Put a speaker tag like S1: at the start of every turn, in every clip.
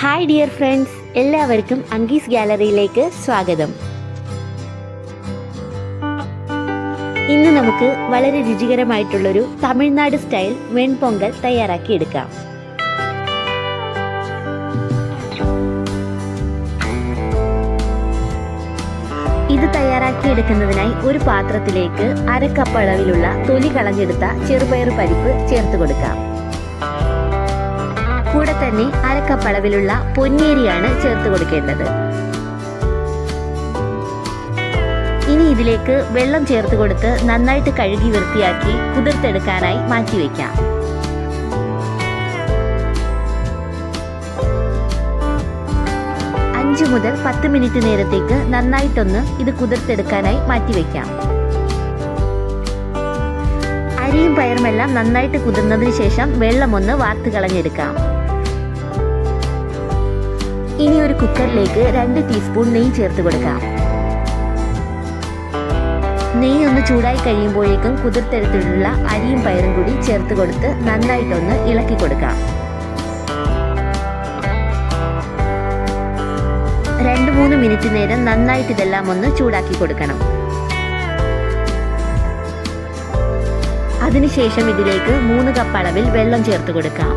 S1: Hi dear friends എല്ലാവർക്കും അങ്കീസ് ഗാലറിയിലേക്ക് സ്വാഗതം. ഇന്ന് നമുക്ക് വളരെ രുചികരമായിട്ടുള്ളൊരു തമിഴ്നാട് സ്റ്റൈൽ വെൺപൊങ്കൽ തയ്യാറാക്കിയെടുക്കാം. ഇത് തയ്യാറാക്കിയെടുക്കുന്നതിനായി ഒരു പാത്രത്തിലേക്ക് അരക്കപ്പ് കപ്പ് അളവിലുള്ള തൊലി കളഞ്ഞെടുത്ത ചെറുപയർ പരിപ്പ് ചേർത്ത് കൊടുക്കാം. കൂടെ തന്നെ അരക്കപ്പളവിലുള്ള പൊന്നേരിയാണ് ചേർത്ത് കൊടുക്കേണ്ടത്. ഇനി ഇതിലേക്ക് വെള്ളം ചേർത്ത് കൊടുത്ത് നന്നായിട്ട് കഴുകി വൃത്തിയാക്കി കുതിർത്തെടുക്കാനായി മാറ്റിവെക്കാം അഞ്ച് മുതൽ പത്ത് മിനിറ്റ് നേരത്തേക്ക് നന്നായിട്ടൊന്ന് ഇത് കുതിർത്തെടുക്കാനായി മാറ്റിവെക്കാം അരിയും പയറുമെല്ലാം നന്നായിട്ട് കുതിർന്നതിന് ശേഷം വെള്ളമൊന്ന് വാർത്ത് കളഞ്ഞെടുക്കാം. ഇനി ഒരു കുക്കറിലേക്ക് രണ്ട് ടീസ്പൂൺ നെയ്യ് ചേർത്ത് കൊടുക്കാം. നെയ്യ് ഒന്ന് ചൂടായി കഴിയുമ്പോഴേക്കും കുതിർത്തെടുത്തിട്ടുള്ള അരിയും പയറും കൂടി ചേർത്ത് കൊടുത്ത് നന്നായിട്ടൊന്ന് ഇളക്കി കൊടുക്കാം. രണ്ട് മൂന്ന് മിനിറ്റ് നേരം നന്നായിട്ട് ഇതെല്ലാം ഒന്ന് ചൂടാക്കി കൊടുക്കണം. അതിനുശേഷം ഇതിലേക്ക് മൂന്ന് കപ്പ് അളവിൽ വെള്ളം ചേർത്ത് കൊടുക്കാം.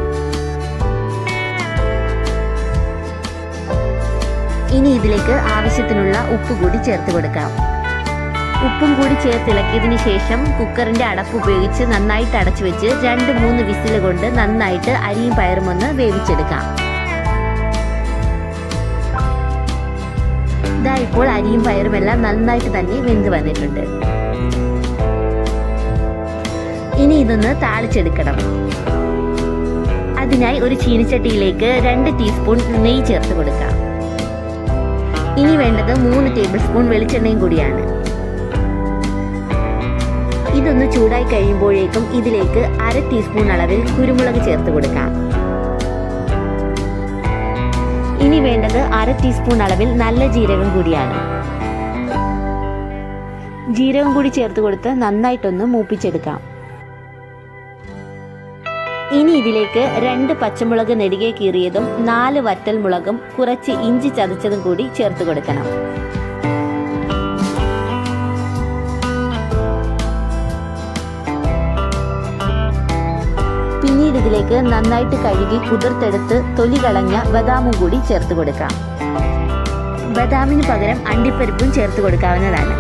S1: ഇനി ഇതിലേക്ക് ആവശ്യത്തിനുള്ള ഉപ്പ് കൂടി ചേർത്ത് കൊടുക്കാം ഉപ്പും കൂടി ചേർത്തിളക്കിയതിന് ശേഷം കുക്കറിന്റെ അടപ്പ് ഉപയോഗിച്ച് നന്നായിട്ട് അടച്ചു വെച്ച് രണ്ട് മൂന്ന് വിസിൽ കൊണ്ട് നന്നായിട്ട് അരിയും പയറും ഒന്ന് വേവിച്ചെടുക്കാം. ഇതാ ഇപ്പോൾ അരിയും പയറും എല്ലാം നന്നായിട്ട് തന്നെ വെന്ത് വന്നിട്ടുണ്ട്. ഇനി ഇതൊന്ന് താളിച്ചെടുക്കണം. അതിനായി ഒരു ചീനിച്ചട്ടിയിലേക്ക് രണ്ട് ടീസ്പൂൺ നെയ്യ് ചേർത്ത് കൊടുക്കാം. ഇനി വേണ്ടത് മൂന്ന് ടേബിൾ സ്പൂൺ വെളിച്ചെണ്ണയും കൂടിയാണ്. ഇതൊന്ന് ചൂടായി കഴിയുമ്പോഴേക്കും ഇതിലേക്ക് അര ടീസ്പൂൺ അളവിൽ കുരുമുളക് ചേർത്ത് കൊടുക്കാം. ഇനി വേണ്ടത് അര ടീസ്പൂൺ അളവിൽ നല്ല ജീരകം കൂടിയാണ്. ജീരകം കൂടി ചേർത്ത് കൊടുത്ത് നന്നായിട്ടൊന്ന് മൂപ്പിച്ചെടുക്കാം. ഇനി ഇതിലേക്ക് രണ്ട് പച്ചമുളക് നെടുകെ കീറിയതും നാല് വറ്റൽ മുളകും കുറച്ച് ഇഞ്ചി ചതച്ചതും കൂടി ചേർത്ത് കൊടുക്കണം. പിന്നീട് ഇതിലേക്ക് നന്നായിട്ട് കഴുകി കുതിർത്തെടുത്ത് തൊലി കളഞ്ഞ ബദാമും കൂടി ചേർത്ത് കൊടുക്കാം. ബദാമിന് പകരം അണ്ടിപ്പരിപ്പും ചേർത്ത് കൊടുക്കാവുന്നതാണ്.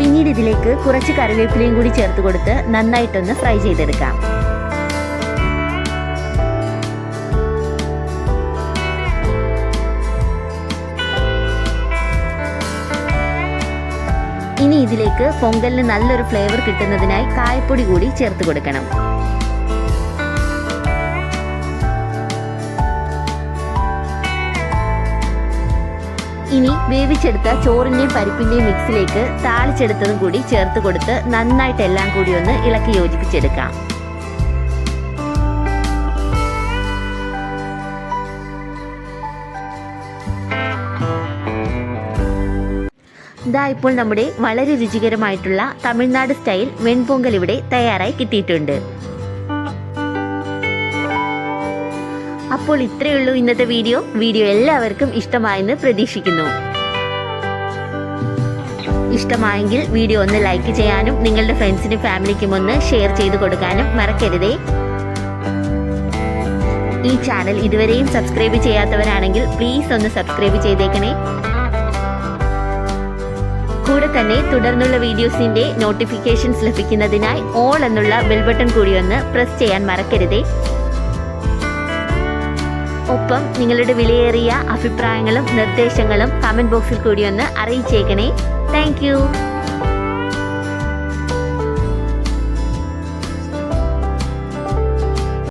S1: പിന്നീട് ഇതിലേക്ക് കുറച്ച് കറിവേപ്പിലയും കൂടി ചേർത്ത് കൊടുത്ത് നന്നായിട്ടൊന്ന് ഫ്രൈ ചെയ്തെടുക്കാം. ഇനി ഇതിലേക്ക് പൊങ്കലിന് നല്ലൊരു ഫ്ലേവർ കിട്ടുന്നതിനായി കായപ്പൊടി കൂടി ചേർത്ത് കൊടുക്കണം. വേവിച്ചെടുത്ത ചോറിന്റെയും പരിപ്പിന്റെയും മിക്സിലേക്ക് താളിച്ചെടുത്തതും കൂടി ചേർത്ത് കൊടുത്ത് നന്നായിട്ട് എല്ലാം കൂടി ഒന്ന് ഇളക്കി യോജിപ്പിച്ചെടുക്കാം. ഇതാ ഇപ്പോൾ നമ്മുടെ വളരെ രുചികരമായിട്ടുള്ള തമിഴ്നാട് സ്റ്റൈൽ വെൺപൊങ്കൽ ഇവിടെ തയ്യാറായി കിട്ടിയിട്ടുണ്ട്. അപ്പോൾ ഇത്രയേ ഉള്ളൂ ഇന്നത്തെ വീഡിയോ. വീഡിയോ എല്ലാവർക്കും ഇഷ്ടമായെന്ന് പ്രതീക്ഷിക്കുന്നു. ഇഷ്ടമായെങ്കിൽ വീഡിയോ ഒന്ന് ലൈക്ക് ചെയ്യാനും നിങ്ങളുടെ ഫ്രണ്ട്സിനും ഫാമിലിക്കും ഒന്ന് ഷെയർ ചെയ്ത് കൊടുക്കാനും മറക്കരുതേ. ഈ ചാനൽ ഇതുവരെയും സബ്സ്ക്രൈബ് ചെയ്യാത്തവരാണെങ്കിൽ പ്ലീസ് ഒന്ന് സബ്സ്ക്രൈബ് ചെയ്തേക്കണേ. കൂടെ തന്നെ തുടർന്നുള്ള വീഡിയോസിന്റെ നോട്ടിഫിക്കേഷൻസ് ലഭിക്കുന്നതിനായി ഓൾ എന്നുള്ള ബെൽബട്ടൺ കൂടി ഒന്ന് പ്രസ് ചെയ്യാൻ മറക്കരുതേ. ഒപ്പം നിങ്ങളുടെ വിലയേറിയ അഭിപ്രായങ്ങളും നിർദ്ദേശങ്ങളും കമന്റ് ബോക്സിൽ കൂടി ഒന്ന് അറിയിച്ചേക്കണേ. താങ്ക്